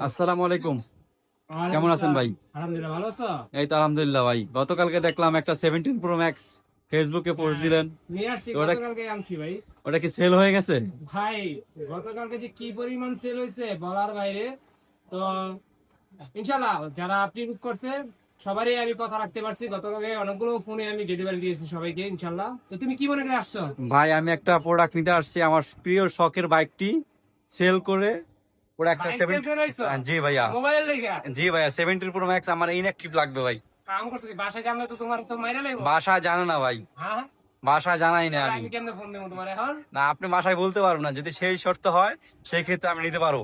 আসসালামু আলাইকুম। কেমন আছেন ভাই? আলহামদুলিল্লাহ ভালো আছো? এই তো আলহামদুলিল্লাহ ভাই। গতকালকে দেখলাম একটা সেভেন্টিন প্রো ম্যাক্স ফেসবুকে পোস্ট দিলেন। ওটা- গতকালকে আনছি ভাই। ওটা কি সেল হয়ে গেছে? ভাই গতকালকে যে কি পরিমাণ সেল হয়েছে বলার বাইরে। তো ইনশাল্লাহ যারা আপনি বুক করছে সবারই আমি কথা রাখতে পারছি। গতকালকে অনেকগুলো ফোনে আমি ডেলিভারি দিয়েছি সবাইকে ইনশাল্লাহ তো তুমি কি মনে করে আসছো? ভাই আমি একটা প্রোডাক্ট নিতে আসছি। আমার প্রিয় শখের বাইকটি সেল করে ওটা একটা? জি ভাইয়া। মোবাইল জি ভাইয়া সেভেন্টিন প্রো ম্যাক্স আমার ইনঅ্যাক্টিভ লাগবে ভাই। কাম করছ কি? বাসায় জানলে তো তোমার তো মাইরা লাগবে। বাসা জানে না ভাই। হ্যাঁ? বাসা জানাই না আমি। কেমনে ফোন দেবো তোমার এখন? না আপনি বাসায় বলতে পারব না। যদি সেই শর্ত হয় সেই ক্ষেত্রে আমি নিতে পারব।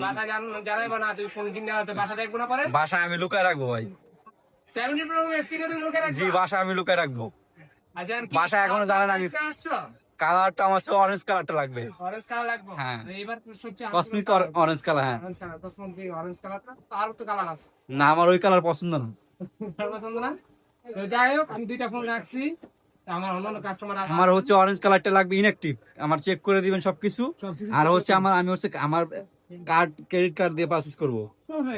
বাসা জানাইবা না তুমি ফোন কিনে হয়তো বাসা দেখব না পরে? বাসায় আমি লুকায় রাখব ভাই। জি বাসায় আমি লুকায় রাখব। আচ্ছা বাসায় এখনও জানে না আমি- কালারটা আমার অরেঞ্জ কালারটা লাগবে। অরেঞ্জ কালার লাগবে? হ্যাঁ। এবার সবচেয়ে কসমিক অরেঞ্জ কালার হ্যাঁ। কসমিক অরেঞ্জ কালারটা তো তো কালার আছে। না আমার ওই কালার পছন্দ না। পছন্দ না? যাই হোক আমি দুইটা ফোন রাখছি। আমার অন্যান্য কাস্টমার আমার হচ্ছে অরেঞ্জ কালারটা লাগবে ইনঅ্যাক্টিভ আমার চেক করে দিবেন সবকিছু। আর হচ্ছে আমার আমি হচ্ছে আমার কার্ড ক্রেডিট কার্ড দিয়ে পারচেজ করব।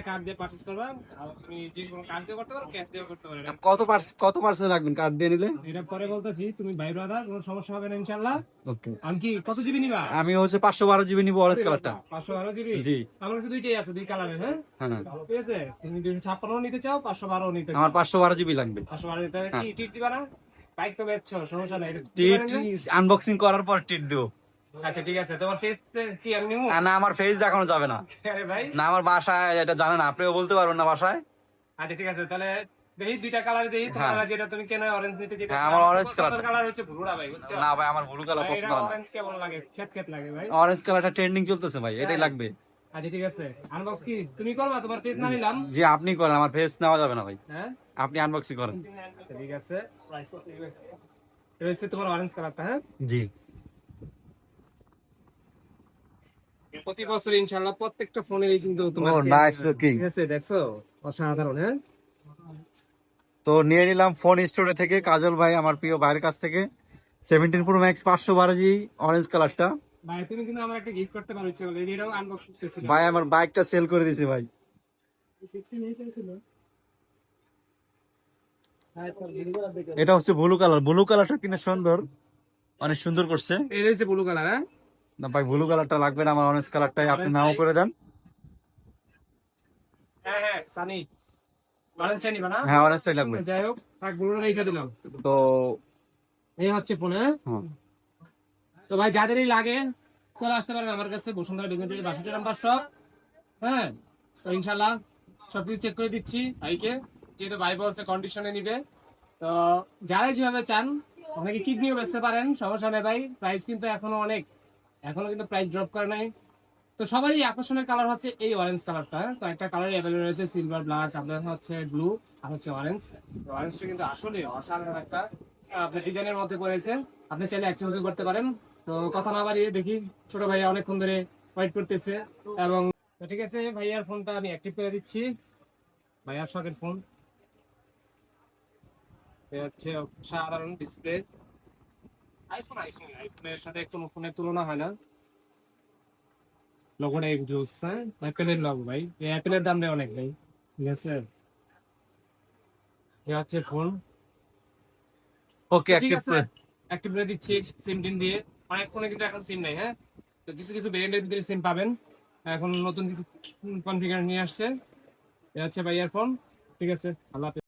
কার্ড দিয়ে পারচেজ করবা। আর যে কোনো কার্ড দিয়ে করতে পারো ক্যাশ দিয়ে করতে পারো। কত পার্স- কত পার্সেন্ট রাখবেন কার্ড দিয়ে নিলে? এটা পরে বলতেছি তুমি ভাই ব্রাদার কোনো সমস্যা হবে না ইনশাআল্লাহ। ওকে। আমি কি কত জিবি নিবা? আমি হচ্ছে পাঁচশো বারো জিবি নিবো অরেঞ্জ কালারটা পাঁচশো বারো জিবি জি। আমার কাছে দুইটাই আছে দুই কালারের হ্যাঁ? হ্যাঁ। ঠিক আছে? তুমি দুইশো ছাপ্পান্ন নিতে চাও পাঁচশো বারো নিতে চাও। আমার পাঁচশো বারো জিবি লাগবে। পাঁচশো বারো নিতে কি টিট দিবা না? বাইক তো বেচছো সমস্যা নাই টিট আনবক্সিং করার পর টিট দেবো। আচ্ছা ঠিক আছে। তোমার ফেস কি আমি না আমার ফেস দেখানো যাবে না। আরে ভাই। না আমার বাসায় এটা জানে না। আপনিও বলতে পারবেন না বাসায়। আচ্ছা ঠিক আছে তাহলে দেখি দুইটা কালার দেখি। তোমার হ্যাঁ। যেটা তুমি কেন অরেঞ্জ নিতে যেটা হ্যাঁ, আমার orange colour। কালার হচ্ছে ব্লুটা ভাই না ভাই আমার ব্লু কালার পছন্দ না। অরেঞ্জ কেমন লাগে? খেত খেত লাগে ভাই। অরেঞ্জ কালারটা ট্রেন্ডিং চলতেছে ভাই এটাই লাগবে। আচ্ছা ঠিক আছে। আনবক্স কি? তুমি করবা? তোমার পেজ না নিলাম। জি আপনি করেন আমার ফেস নেওয়া যাবে না ভাই। হ্যাঁ? আপনি আনবক্সিং করেন। আচ্ছা, ঠিক আছে। এটা হচ্ছে তোমার অরেঞ্জ কালারটা হ্যাঁ? জি। প্রতি বছর ইনশাআল্লাহ প্রত্যেকটা ফোনেরই কিন্তু তোমার ও, nice হয়। ঠিক আছে দেখছ? অসাধারণ হ্যাঁ? তো নিয়ে নিলাম ফোন স্টোরে থেকে কাজল ভাই আমার প্রিয় ভাইয়ের কাছ থেকে। সেভেন্টিন প্রো ম্যাক্স পাঁচশো বারো জি অরেঞ্জ কালারটা ভাই তুমি কিন্তু আমার একটা গিফট করতে পারো ইচ্ছে করলে। এটাও আনবক্স করতেছিলাম। ভাই আমার বাইকটা সেল করে দিছি ভাই। এটা হচ্ছে ব্লু কালার ব্লু কালারটা কিনে সুন্দর। অনেক সুন্দর করছে। এটা হচ্ছে ব্লু কালার হ্যাঁ? না ভাই ব্লু কালারটা লাগবে না আমার অরেঞ্জ কালারটাই আপনি নাও করে দেন। হ্যাঁ হ্যাঁ সানি। অরেঞ্জটা নিবা না? হ্যাঁ অরেঞ্জটাই লাগবে। যাই হোক থাক ব্লুটা রেখে দিলাম। তো এই হচ্ছে ফোন হ্যাঁ? হ্যাঁ। তো ভাই যাদেরই লাগে চলে আসতে পারেন আমার কাছে বসুন্ধরা ডিজাইন বাষট্টি নাম্বার সব হ্যাঁ? তো ইনশাল্লাহ সবকিছু চেক করে দিচ্ছি ভাইকে। যেহেতু ভাই বলছে কন্ডিশনে নিবে। তো যারাই যেভাবে চান অনেকে কিডনিও বেচতে পারেন সমস্যা নেই ভাই। প্রাইস কিন্তু এখনও অনেক। এখনও কিন্তু প্রাইস ড্রপ করে নাই। তো সবারই আকর্ষণের কালার হচ্ছে এই অরেঞ্জ কালারটা তো একটা কালার অ্যাভেলেবল রয়েছে সিলভার ব্ল্যাক আপনার হচ্ছে ব্লু আর হচ্ছে অরেঞ্জ অরেঞ্জটা কিন্তু আসলে অসাধারণ একটা, আপনার ডিজাইনের মধ্যে পড়েছে। আপনি চাইলে এক্সচেঞ্জ করতে পারেন। তো কথা না বাড়িয়ে দেখি, ছোট ভাইয়া অনেকক্ষণ ধরে ওয়েট করতেছে এবং ঠিক আছে, ভাইয়ার ফোনটা আমি অ্যাক্টিভ করে দিচ্ছি। ভাইয়ার শখের ফোন হচ্ছে সাধারণ ডিসপ্লে আইফোন আইফোন আইফোনের সাথে একটু ফোনের তুলনা হয় না। লোগোটা একটু হ্যাঁ? অ্যাপেলের লোগো ভাই। এই অ্যাপেলের দামটা অনেক ভাই। ঠিক আছে? এই হচ্ছে ফোন ওকে ঠিক আছে অ্যাক্টিভ করে দিচ্ছি সিম টিন দিয়ে। অনেক ফোনে কিন্তু এখন সিম নাই হ্যাঁ? তো কিছু কিছু ভেরিয়েন্টের ভিতরে সিম পাবেন। এখন নতুন কিছু কনফিগার নিয়ে আসছে। এটা হচ্ছে ভাইয়ার ফোন ঠিক আছে আল্লাহ।